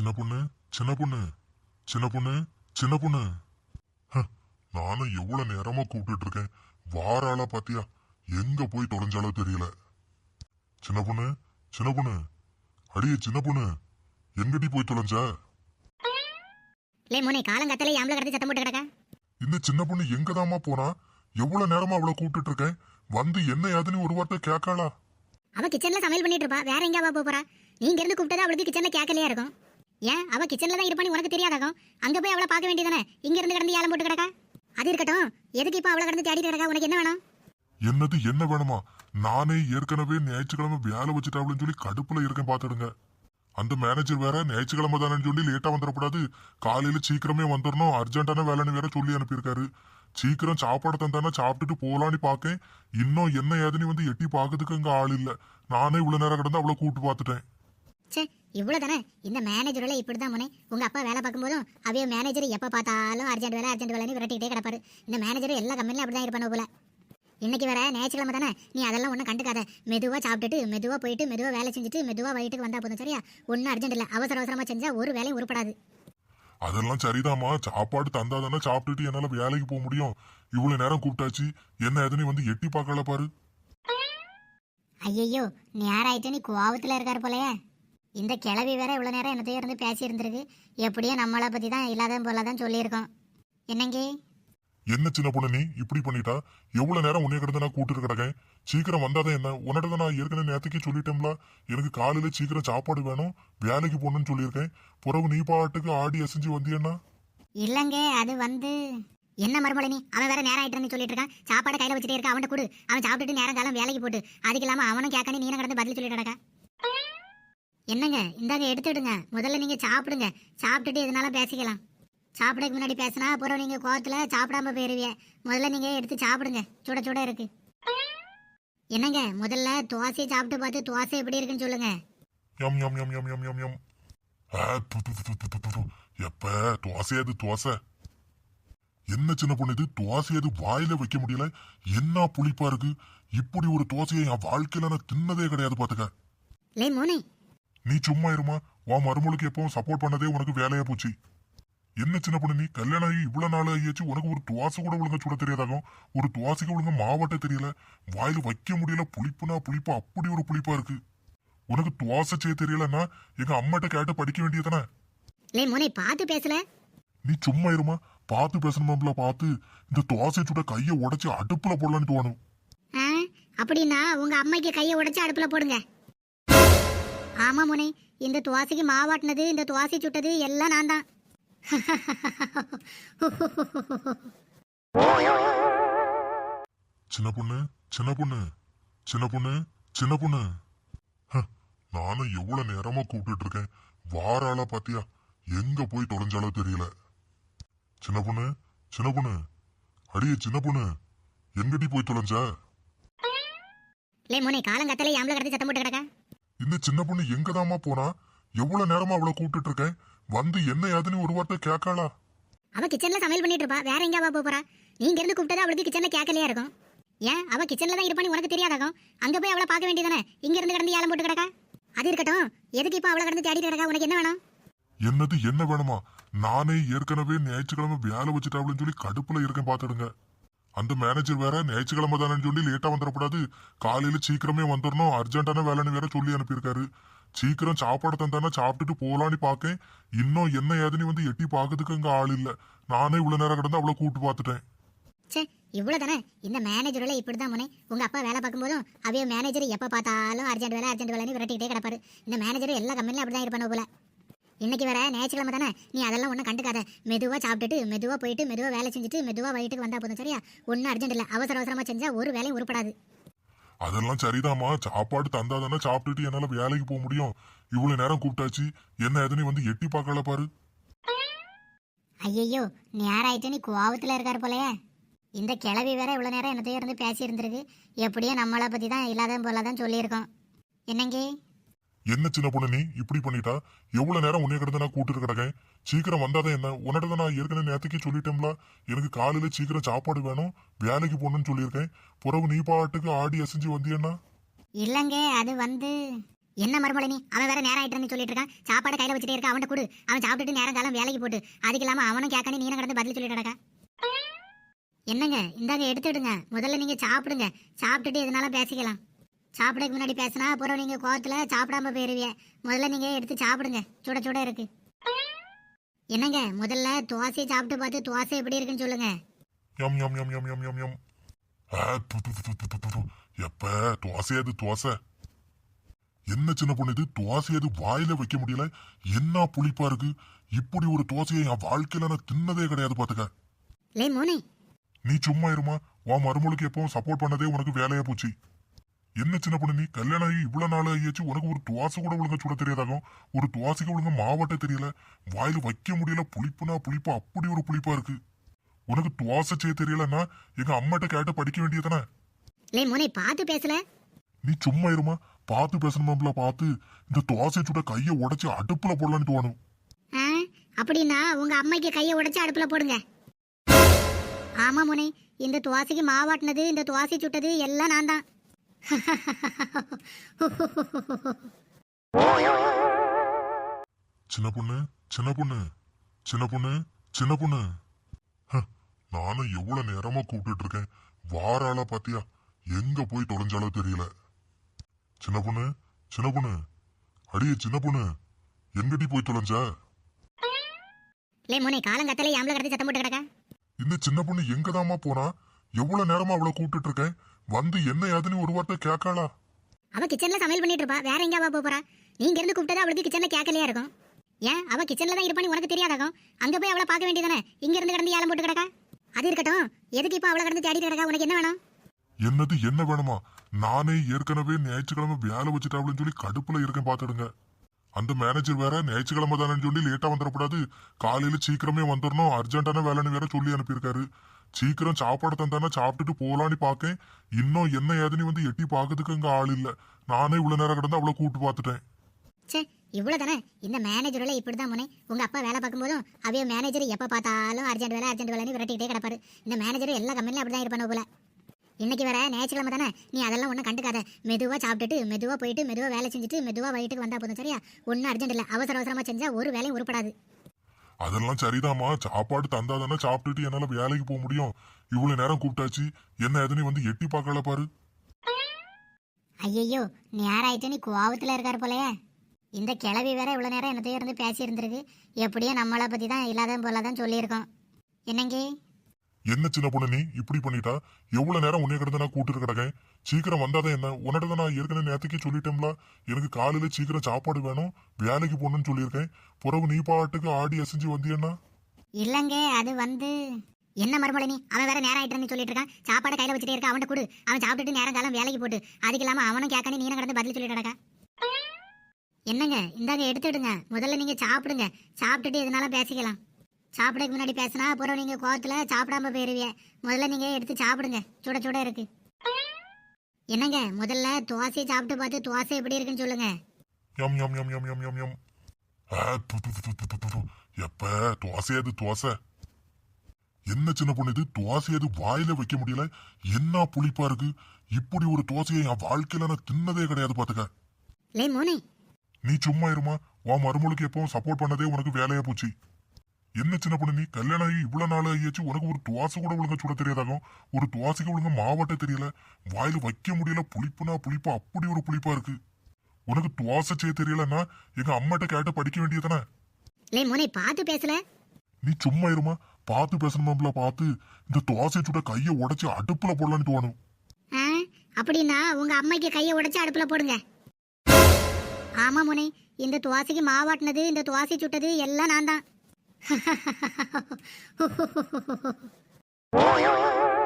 சின்ன பொண்ணு சின்ன பொண்ணு சின்ன பொண்ணு சின்ன பொண்ணு. நானும் எவ்வளவு நேரமா கூப்பிட்டுட்டு இருக்கேன். வார ஆளா பாத்தியா? எங்க போய் தொலைஞ்சாலோ தெரியல. சின்ன பொண்ணு சின்ன பொண்ணு. அடியே சின்ன பொண்ணு. எங்கடி போய் தொலைஞ்ச? லே மோனே காலங்கத்தாலே ஆம்பளை கடத்தி சத்தம் போட்டு கிடக்க. இந்த சின்ன பொண்ணு எங்கதாம்மா போனா? எவ்வளவு நேரமா அவளை கூப்பிட்டுட்டு இருக்கேன்? வந்து என்ன ஏதுன்னு ஒரு வார்த்தை கேட்காளா? அவ கிச்சன்ல சமையல் பண்ணிட்டு இருப்பா. வேற எங்க போறா? நீங்க இருந்து கூப்பிட்டது அவளுக்கு கிச்சன்ல கேட்கலையா இருக்கும்? ஏன்? அவ கிச்சன்ல தான் இருப்பான்னு உனக்கு தெரியாதாகும் அங்க போய் அவளை பார்க்க வேண்டியதானே இங்க இருந்து கிடந்து ஏலம் போட்டு கிடக்கா? அது இருக்கட்டும். எதுக்கு இப்ப அவளை கிடந்து தேடி கிடக்கா? உனக்கு என்ன வேணும்? என்னது என்ன வேணுமா? நானே ஏற்கனவே ஞாயிற்றுக்கிழமை வேலை வச்சுட்டாப்லன்னு சொல்லி கடுப்புல இருக்கேன் பாத்துடுங்க அந்த மேனேஜர் வேற ஞாயிற்றுக்கிழமை தானேன்னு சொல்லி லேட்டா வந்துடக்கூடாது. காலையில சீக்கிரமே வந்துடணும். அர்ஜென்ட்டான வேலைன்னு வேற சொல்லி அனுப்பியிருக்காரு. சீக்கிரம் சாப்பாடு தந்தானே சாப்பிட்டுட்டு போலான்னு பார்க்கேன். இன்னும் என்ன ஏதுன்னு வந்து எட்டி பார்க்கறதுக்கு அங்க ஆள் இல்ல. நானே இவ்வளவு நேரம் கிடந்து அவளை கூப்பிட்டு பார்த்துட்டேன். சே இவ்வளவு தானே இந்த மேனேஜரோட இப்படிதான் முனே உங்க அப்பா வேலை பார்க்கும்போதும் அவைய மேனேஜர் எப்ப பார்த்தாலும் அர்ஜென்ட் வேலை அர்ஜென்ட் வேலைன்னு விரட்டிக்கிட்டே கிடப்பாரு. இந்த மேனேஜர் எல்லா கம்பெனிலும் அப்படிதான் இருப்பானு போல. இன்னைக்கு வேற ஞாயிற்றுக்கிழமை தானே? நீ அதெல்லாம் ஒன்றும் கண்டுக்காத. மெதுவா சாப்பிட்டுட்டு மெதுவா போயிட்டு மெதுவா வேலை செஞ்சுட்டு மெதுவா வயிற்றுக்கு வந்தா போதும் சரியா? ஒன்றும் அர்ஜென்ட் இல்லை. அவசர அவசரமா செஞ்சா ஒரு வேலையும் உருப்படாது. அதெல்லாம் சரிதாம்மா. சாப்பாடு தந்தாதானே சாப்பிட்டுட்டு என்னால வேலைக்கு போக முடியும். இவ்வளவு நேரம் கூப்பிட்டாச்சு. என்ன ஏதுன்னு வந்து எட்டி பார்க்கல பாரு. ஐயையோ நேராயிட்டு நீ கோவத்துல இருக்காரு போலயே. இந்த கிளவி வேற இவ்வளவு நேரம் என்னத்தையும் இருந்து பேசி இருந்திருக்கு எப்படியோ நம்மளை பத்தி தான் இல்லாத போலதான் சொல்லியிருக்கோம். என்னங்க? என்ன சின்ன பொண்ணு நீ? இப்படி பண்ணிட்டா? எவ்வளவு நேரம் உன்னைய கிடந்து நான் கூட்டிட்டு கிடக்கேன்? சீக்கிரம் வந்தாதான் என்ன? உன்னிட்ட நான் ஏற்கனவே நேத்துக்கே சொல்லிட்டேன்ல. எனக்கு காலையில சீக்கிரம் சாப்பாடு வேணும். வேலைக்கு போகணும்னு சொல்லியிருக்கேன். புறவு நீ பாட்டுக்கு ஆடி அசைஞ்சு வந்தியன்னா இல்லங்க அது வந்து என்ன மறுமலை நீ? அவன் வேற நேரம் ஆயிட்டு சொல்லிட்டு இருக்கான். சாப்பாடு கையில வச்சுட்டே இருக்க. அவன்கிட்ட கொடு. அவன் சாப்பிட்டுட்டு நேரம் காலம் வேலைக்கு போட்டு. அதுக்கு இல்லாம அவனும் கேட்கானே நீனும் கடந்து பதில் சொல்லிட்டு கிடக்க? என்னங்க? இந்தாங்க எடுத்துடுங்க முதல்ல நீங்க சாப்பிடுங்க. சாப்பிட்டுட்டு எதனால பேசிக்கலாம்? சாப்பிடக்கு முன்னாடி பேசினா அப்புறம் நீங்க கோவத்துல சாப்பிடாம போயிருவிய. முதல்ல நீங்க எடுத்து சாப்பிடுங்க. சுட சுட இருக்கு. என்னங்க முதல்ல தோசையை சாப்பிட்டு பார்த்து தோசை எப்படி இருக்குன்னு சொல்லுங்க. Yum yum yum yum yum yum yum. எப்ப? தோசையாது தோசை என்ன சின்ன பொண்ணு இது? தோசையாது வாயில வைக்க முடியல. என்ன புளிப்பா இருக்கு? இப்படி ஒரு தோசையை என் வாழ்க்கையில நான் தின்னதே கிடையாது பாத்துக்க லே மோனே நீ சும்மா இருமா. உன் மருமலுக்கு எப்பவும் சப்போர்ட் பண்ணதே உனக்கு வேலையா போச்சு. என்ன சின்ன பொண்ணு நீ? கல்யாணம் ஆகி இவ்வளவு நாள் ஆகியாச்சு. உனக்கு ஒரு துவாசை கூட ஒழுங்கா சுட தெரியாதாகும் ஒரு துவாசைக்கு ஒழுங்கா மாவட்ட தெரியல. வாயில வைக்க முடியல. புளிப்புனா புளிப்பா. அப்படி ஒரு புளிப்பா இருக்கு. உனக்கு துவாசை செய்ய தெரியலன்னா எங்க அம்மாட்ட கேட்டு படிக்க வேண்டியதானே லே மோனே பார்த்து பேசல. நீ சும்மா இருமா. பார்த்து பேசணும்ல பார்த்து. இந்த துவாசை சுட கையை உடைச்சு அடுப்புல போடலான்னு தோணும் அப்படின்னா உங்க அம்மைக்கு கையை உடைச்சு அடுப்புல போடுங்க. ஆமா முனை இந்த துவாசைக்கு மாவாட்டினது இந்த துவாசை சுட்டது எல்லாம் நான் தான். சின்ன பொண்ணு சின்ன பொண்ணு சின்ன பொண்ணு சின்ன பொண்ணு. நானும் எவ்வளவு நேரமா கூப்பிட்டுட்டு இருக்கேன். வார ஆளா பாத்தியா? எங்க போய் தொலைஞ்சாலோ தெரியல. சின்ன பொண்ணு சின்ன பொண்ணு. அடியே சின்ன பொண்ணு. எங்கடி போய் தொலைஞ்ச? லே முனை காலங்கத்தாலே ஆம்பளை கடத்தி சத்தம் போட்டு கிடக்க இந்த சின்ன பொண்ணு எங்கதாம்மா போனா எவ்வளவு நேரமா அவளை கூப்பிட்டுட்டு இருக்கேன் வந்து என்ன ஏதுன்னு ஒரு வார்த்தை கேட்காளா? அவ கிச்சன்ல சமையல் பண்ணிட்டு இருப்பா. வேற எங்க அவ போறா? நீங்க இருந்து கூப்பிட்டது அவளுக்கு கிச்சன்ல கேட்கலையா இருக்கும்? ஏன்? அவ கிச்சன்ல தான் இருப்பான்னு உனக்கு தெரியாதாகும் அங்க போய் அவளை பார்க்க வேண்டியதானே இங்க இருந்து கடந்து ஏலம் போட்டு கிடக்கா? அது இருக்கட்டும். எதுக்கு இப்ப அவளை கடந்து தேடிட்டு கிடக்கா? உனக்கு என்ன வேணும்? என்னது என்ன வேணுமா? நானே ஏற்கனவே ஞாயிற்றுக்கிழமை வேலை வச்சுட்டாப்லன்னு சொல்லி கடுப்புல இருக்கேன் பாத்துடுங்க. அந்த மேனேஜர் வேற ஞாயிற்றுக்கிழமை தானேன்னு சொல்லி லேட்டா வந்துடக்கூடாது காலையில சீக்கிரமே வந்துடணும் அர்ஜென்ட்டான வேலைன்னு வேற சொல்லி அனுப்பியிருக்காரு. சீக்கிரம் சாப்பாடு தந்தானே சாப்பிட்டுட்டு போகலான்னு பார்க்கேன் இன்னும் என்ன ஏதுன்னு வந்து எட்டி பார்க்கறதுக்கு அங்க ஆள் இல்ல. நானே இவ்வளவு நேரம் கிடந்து அவ்வளோ கூட்டு பார்த்துட்டேன். சே இவ்வளவு தானே இந்த மேனேஜரோட இப்படிதான் முனை. உங்க அப்பா வேலை பார்க்கும்போதும் அவைய மேனேஜர் எப்ப பார்த்தாலும் அர்ஜென்ட் வேலை அர்ஜென்ட் வேலைன்னு விரட்டிக்கிட்டே கிடப்பாரு. இந்த மேனேஜர் எல்லா கம்பெனிலும் அப்படிதான் இருப்பானு போல. இன்னைக்கு வேற ஞாயிற்றுக்கிழமை தானே? நீ அதெல்லாம் ஒன்றும் கண்டுக்காத. மெதுவா சாப்பிட்டுட்டு மெதுவா போயிட்டு மெதுவா வேலை செஞ்சுட்டு மெதுவா வயிற்றுக்கு வந்தா போதும் சரியா? ஒன்றும் அர்ஜென்ட் இல்லை. அவசர அவசரமா செஞ்சா ஒரு வேலையும் உருப்படாது. அதெல்லாம் சரிதாம்மா. சாப்பாடு தந்தாதானே சாப்பிட்டுட்டு என்னால வேலைக்கு போக முடியும். இவ்வளவு நேரம் கூப்பிட்டாச்சு. என்ன ஏதுன்னு வந்து எட்டி பார்க்கல பாரு. ஐயையோ நேராயிட்டு நீ கோவத்துல இருக்காரு போலயே. இந்த கிளவி வேற இவ்வளவு நேரம் என்னத்தையும் இருந்து பேசி இருந்திருக்கு எப்படியோ நம்மளை பத்தி தான் இல்லாத போலதான் சொல்லியிருக்கோம். என்னங்க? என்ன சின்ன பொண்ணு நீ? இப்படி பண்ணிட்டா? எவ்வளவு நேரம் உன்னை கிட்ட நான் கூட்டிட்டு கிடக்கேன்? சீக்கிரம் வந்தாதான் என்ன? உன்னிட்ட நான் ஏற்கனவே நேத்துக்கே சொல்லிட்டேன்ல. எனக்கு காலையில சீக்கிரம் சாப்பாடு வேணும். வேலைக்கு போகணும்னு சொல்லியிருக்கேன். புறவு நீ பாட்டுக்கு ஆடி அசைஞ்சு வந்தியன்னா? இல்லைங்க அது வந்து என்ன மறுமலை நீ? அவன் வேற நேரம் ஆயிட்டு சொல்லிட்டு இருக்கான். சாப்பாடு கையில வச்சுட்டே இருக்க அவன் கொடு. அவன் சாப்பிட்டுட்டு நேரம் காலம் வேலைக்கு போட்டு. அதுக்கு இல்லாம அவனும் கேட்கானே நீனும் கடந்து பதில் சொல்லிட்டு என்னங்க? இந்தாங்க எடுத்துடுங்க முதல்ல நீங்க சாப்பிடுங்க. சாப்பிட்டுட்டு எதனால பேசிக்கலாம். சாப்பிடக்கு முன்னாடி பேசினா அப்புறம் நீங்க கோவத்துல சாப்பிடாம போயிருவிய. முதல்ல நீங்க எடுத்து சாப்பிடுங்க. சுட சுட இருக்கு. என்னங்க முதல்ல தோசையை சாப்பிட்டு பார்த்து தோசை எப்படி இருக்குன்னு சொல்லுங்க. Yum yum yum yum yum yum yum. எப்ப? தோசையாது தோசை என்ன சின்ன பொண்ணு இது? தோசையாது வாயில வைக்க முடியல? என்ன புளிப்பா இருக்கு? இப்படி ஒரு தோசையை என் வாழ்க்கையில நான் தின்னதே கிடையாது பாத்துக்க. லே மோனே. நீ சும்மா இருமா. உன் மருமலுக்கு எப்பவும் சப்போர்ட் பண்ணதே உனக்கு வேலையா போச்சு. என்ன சின்ன பொண்ணு நீ கல்யாணம் ஆகி இவ்வளவு நாள் ஆகியாச்சு? உனக்கு ஒரு தோசை கூட ஒழுங்கா சுட தெரியாதாகும் ஒரு தோசைக்கு ஒழுங்கா மாவட்ட தெரியல. வாயில வைக்க முடியல. புளிப்புனா புளிப்பா அப்படி ஒரு புளிப்பா இருக்கு. உனக்கு தோசை செய்ய தெரியலன்னா எங்க அம்மாட்ட கேட்டு படிக்க வேண்டியதானே லே மோனே பார்த்து பேசல. நீ சும்மா இருமா. பார்த்து பேசணும்ல பார்த்து. இந்த தோசை சுட கையை உடைச்சு அடுப்புல போடலான்னு தோணும் அப்படின்னா உங்க அம்மைக்கு கையை உடைச்சு அடுப்புல போடுங்க. ஆமா முனை இந்த துவாசைக்கு மாவாட்டினது இந்த துவாசை சுட்டது எல்லாம் நான் தான் சின்ன பொண்ணு சின்ன பொண்ணு சின்ன பொண்ணு சின்ன பொண்ணு. நானும் எவ்வளவு நேரமா கூப்பிட்டுட்டு இருக்கேன். வார ஆளா பாத்தியா? எங்க போய் தொலைஞ்சாலோ தெரியல. சின்ன பொண்ணு சின்ன பொண்ணு. அடியே சின்ன பொண்ணு. எங்கடி போய் தொலைஞ்ச? லே முனை காலங்கத்தலே ஆம்பளை கடத்தி சத்தம் போட்டு கிடக்க இந்த சின்ன பொண்ணு எங்கதாம்மா போனா? எவ்வளவு நேரமா அவளை கூப்பிட்டுட்டு இருக்கேன். வந்து என்ன ஏதுன்னு ஒரு வார்த்தை கேட்காளா? அவ கிச்சன்ல சமையல் பண்ணிட்டு இருப்பா வேற எங்க அவ போறா நீங்க இருந்து கூப்பிட்டது அவளுக்கு கிச்சன்ல கேட்கலையா இருக்கும்? ஏன்? அவ கிச்சன்ல தான் இருப்பான்னு உனக்கு தெரியாதாகும் அங்க போய் அவளை பார்க்க வேண்டியதானே இங்க இருந்து கிடந்து ஏலம் போட்டு கிடக்கா? அது இருக்கட்டும். எதுக்கு இப்ப அவளை கடந்து தேடிட்டு கிடக்கா? உனக்கு என்ன வேணும்? என்னது என்ன வேணுமா? நானே ஏற்கனவே ஞாயிற்றுக்கிழமை வேலை வச்சுட்டாப்லன்னு சொல்லி கடுப்புல இருக்கேன் பாத்துடுங்க அந்த மேனேஜர் வேற ஞாயிற்றுக்கிழமை தானேன்னு சொல்லி லேட்டா வந்துடக்கூடாது காலையில சீக்கிரமே வந்துடணும் அர்ஜென்ட்டான வேலைன்னு வேற சொல்லி அனுப்பியிருக்காரு. சீக்கிரம் சாப்பாடு தந்தானே சாப்பிட்டுட்டு போகலான்னு பார்க்கேன் இன்னும் என்ன ஏதுன்னு வந்து எட்டி பார்க்கறதுக்கு அங்க ஆள் இல்ல. நானே இவ்வளவு நேரம் கிடந்து அவ்வளோ கூப்பிட்டு பார்த்துட்டேன். சே இவ்வளோ தானே இந்த மேனேஜரோட இப்படிதான் முனை. உங்க அப்பா வேலை பார்க்கும்போதும் அவைய மேனேஜர் எப்ப பார்த்தாலும் அர்ஜென்ட் வேலை அர்ஜென்ட் வேலைன்னு விரட்டிக்கிட்டே கிடப்பாரு. இந்த மேனேஜர் எல்லா கம்பெனிலும் அப்படிதான் இருப்பானு போல. இன்னைக்கு வேற ஞாயிற்றுக்கிழமை தானே? நீ அதெல்லாம் ஒன்றும் கண்டுக்காத. மெதுவா சாப்பிட்டுட்டு மெதுவா போயிட்டு மெதுவா வேலை செஞ்சுட்டு மெதுவா வீட்டுக்கு வந்தா போதும் சரியா? ஒன்றும் அர்ஜென்ட் இல்லை. அவசர அவசரமா செஞ்சா ஒரு வேலையும் உருப்படாது. அதெல்லாம் சரிதாம்மா. சாப்பாடு தந்தாதானே சாப்பிட்டுட்டு என்னால வேலைக்கு போக முடியும். இவ்வளவு நேரம் கூப்பிட்டாச்சு. என்ன ஏதுன்னு வந்து எட்டி பார்க்கல பாரு. ஐயையோ நேராயிட்டு நீ கோவத்துல இருக்காரு போலயே. இந்த கிளவி வேற இவ்வளவு நேரம் என்னத்தையும் இருந்து பேசி இருந்திருக்கு. எப்படியோ நம்மளை பத்தி தான் இல்லாத போலதான் சொல்லியிருக்கோம். என்னங்க? என்ன சின்ன பொண்ணு நீ? இப்படி பண்ணிட்டா? எவ்வளவு நேரம் உன்னை கிட்ட நான் கூட்டிட்டு கிடக்கேன்? சீக்கிரம் வந்தாதான் என்ன? உன்னிட்ட நான் ஏற்கனவே நேத்துக்கே சொல்லிட்டேன்ல. எனக்கு காலையில சீக்கிரம் சாப்பாடு வேணும். வேலைக்கு போகணும்னு சொல்லியிருக்கேன். பிறகு நீ பாட்டுக்கு ஆடி அசைஞ்சு வந்தியன்னா? இல்லங்க அது வந்து என்ன மறுமலை நீ? அவன் வேற நேரம் ஆயிட்டு சொல்லிட்டு இருக்கான். சாப்பாடு கையில வச்சுட்டே இருக்க அவன் கொடு. அவன் சாப்பிட்டுட்டு நேரம் காலம் வேலைக்கு போட்டு. அதுக்கு இல்லாம அவனும் கேட்கானே நீனும் கடந்து பதில் சொல்லிட்டு கிடக்கா? என்னங்க இந்தாங்க எடுத்துடுங்க முதல்ல நீங்க சாப்பிடுங்க. சாப்பிட்டுட்டு எதனால பேசிக்கலாம். சாப்பிடக்கு முன்னாடி பேசினா அப்புறம் நீங்க கோவத்துல சாப்பிடாம போயிருவிய. முதல்ல நீங்க எடுத்து சாப்பிடுங்க. சுட சுட இருக்கு. என்னங்க முதல்ல தோசையை சாப்பிட்டு பார்த்து தோசை எப்படி இருக்குன்னு சொல்லுங்க. Yum yum yum yum yum yum yum. எப்ப? தோசையாது தோசை என்ன சின்ன பொண்ணு இது? தோசையாது வாயில வைக்க முடியல? என்ன புளிப்பா இருக்கு? இப்படி ஒரு தோசையை என் வாழ்க்கையில நான் தின்னதே கிடையாது பாத்துக்க. நீ சும்மா இருமா. உன் மருமலுக்கு எப்பவும் சப்போர்ட் பண்ணதே உனக்கு வேலையா போச்சு. என்ன சின்ன பொண்ணு நீ? கல்யாணம் ஆகி இவ்வளவு நாள் ஆகியாச்சு. உனக்கு ஒரு தோசை கூட ஒழுங்கா சுட தெரியாதாகும் ஒரு தோசைக்கு ஒழுங்கா மாவட்ட தெரியல. வாயில வைக்க முடியல. புளிப்புனா புளிப்பா. அப்படி ஒரு புளிப்பா இருக்கு. உனக்கு தோசை செய்ய தெரியலன்னா எங்க அம்மாட்ட கேட்டு படிக்க வேண்டியதானே லே மோனே பார்த்து பேசல. நீ சும்மா இருமா. பார்த்து பேசணும்ல பார்த்து. இந்த தோசை சுட கையை உடைச்சு அடுப்புல போடலான்னு தோணும் ஆ, அப்படின்னா உங்க அம்மைக்கு கையை உடைச்சு அடுப்புல போடுங்க. ஆமா முனை இந்த துவாசைக்கு மாவாட்டினது இந்த துவாசை சுட்டது எல்லாம் நான் தான் 哈哈哈哈哈哈！哈哈哈哈哈哈！